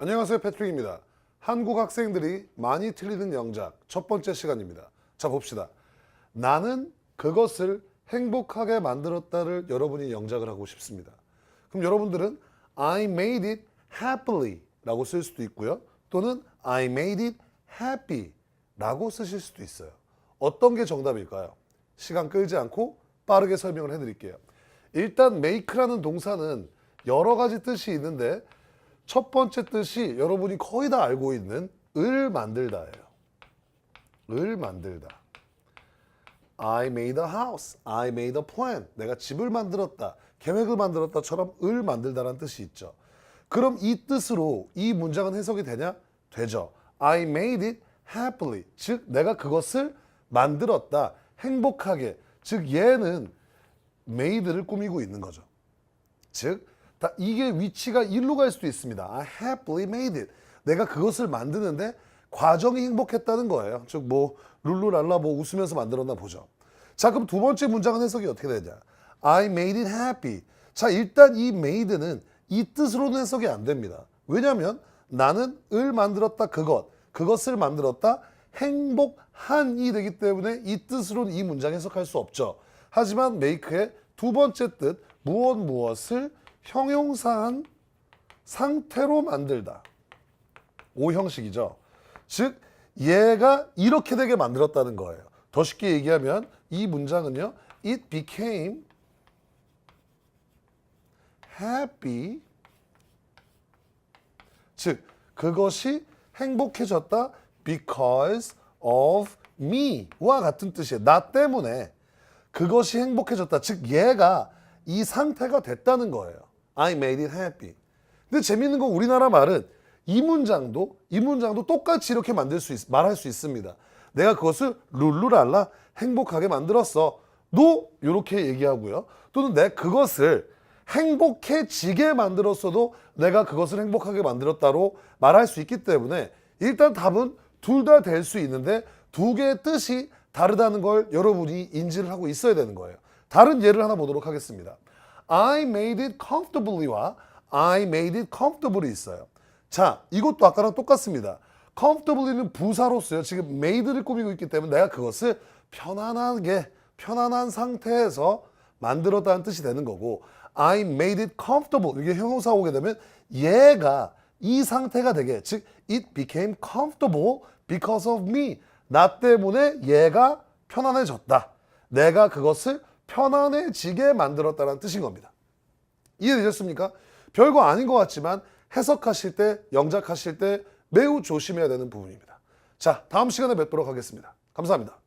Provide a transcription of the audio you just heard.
안녕하세요 패트릭입니다. 한국 학생들이 많이 틀리는 영작 첫 번째 시간입니다. 자 봅시다. 나는 그것을 행복하게 만들었다를 여러분이 영작을 하고 싶습니다. 그럼 여러분들은 I made it happily 라고 쓸 수도 있고요. 또는 I made it happy 라고 쓰실 수도 있어요. 어떤 게 정답일까요? 시간 끌지 않고 빠르게 설명을 해드릴게요. 일단 make라는 동사는 여러 가지 뜻이 있는데 첫 번째 뜻이 여러분이 거의 다 알고 있는 을 만들다예요. 을 만들다. I made a house. I made a plan. 내가 집을 만들었다. 계획을 만들었다처럼 을 만들다라는 뜻이 있죠. 그럼 이 뜻으로 이 문장은 해석이 되냐? 되죠. I made it happily. 즉 내가 그것을 만들었다. 행복하게. 즉 얘는 made를 꾸미고 있는 거죠. 즉, 다 이게 위치가 일로 갈 수도 있습니다. I happily made it. 내가 그것을 만드는데 과정이 행복했다는 거예요. 즉, 뭐, 룰루랄라 뭐 웃으면서 만들었나 보죠. 자, 그럼 두 번째 문장은 해석이 어떻게 되냐? I made it happy. 자, 일단 이 made는 이 뜻으로는 해석이 안 됩니다. 왜냐하면 나는 을 만들었다 그것, 그것을 만들었다 행복한이 되기 때문에 이 뜻으로는 이 문장 해석할 수 없죠. 하지만 make의 두 번째 뜻 무엇 무엇을 형용사한 상태로 만들다. 오형식이죠. 즉 얘가 이렇게 되게 만들었다는 거예요. 더 쉽게 얘기하면 이 문장은요. It became happy. 즉 그것이 행복해졌다 because of me와 같은 뜻이에요. 나 때문에 그것이 행복해졌다. 즉 얘가 이 상태가 됐다는 거예요. I made it happy. 근데 재밌는 건 우리나라 말은 이 문장도 이 문장도 똑같이 이렇게 만들 수 있, 말할 수 있습니다. 내가 그것을 룰루랄라 행복하게 만들었어. 도 이렇게 얘기하고요. 또는 내 그것을 행복해지게 만들었어도 내가 그것을 행복하게 만들었다로 말할 수 있기 때문에 일단 답은 둘 다 될 수 있는데 두 개의 뜻이 다르다는 걸 여러분이 인지를 하고 있어야 되는 거예요. 다른 예를 하나 보도록 하겠습니다. I made it comfortably와 I made it comfortably 있어요. 자, 이것도 아까랑 똑같습니다. comfortably는 부사로서요. 지금 made를 꾸미고 있기 때문에 내가 그것을 편안하게, 편안한 상태에서 만들었다는 뜻이 되는 거고 I made it comfortable. 이게 형용사 오게 되면 얘가 이 상태가 되게 즉 it became comfortable because of me. 나 때문에 얘가 편안해졌다. 내가 그것을 편안해지게 만들었다는 뜻인 겁니다. 이해되셨습니까? 별거 아닌 것 같지만 해석하실 때, 영작하실 때 매우 조심해야 되는 부분입니다. 자, 다음 시간에 뵙도록 하겠습니다. 감사합니다.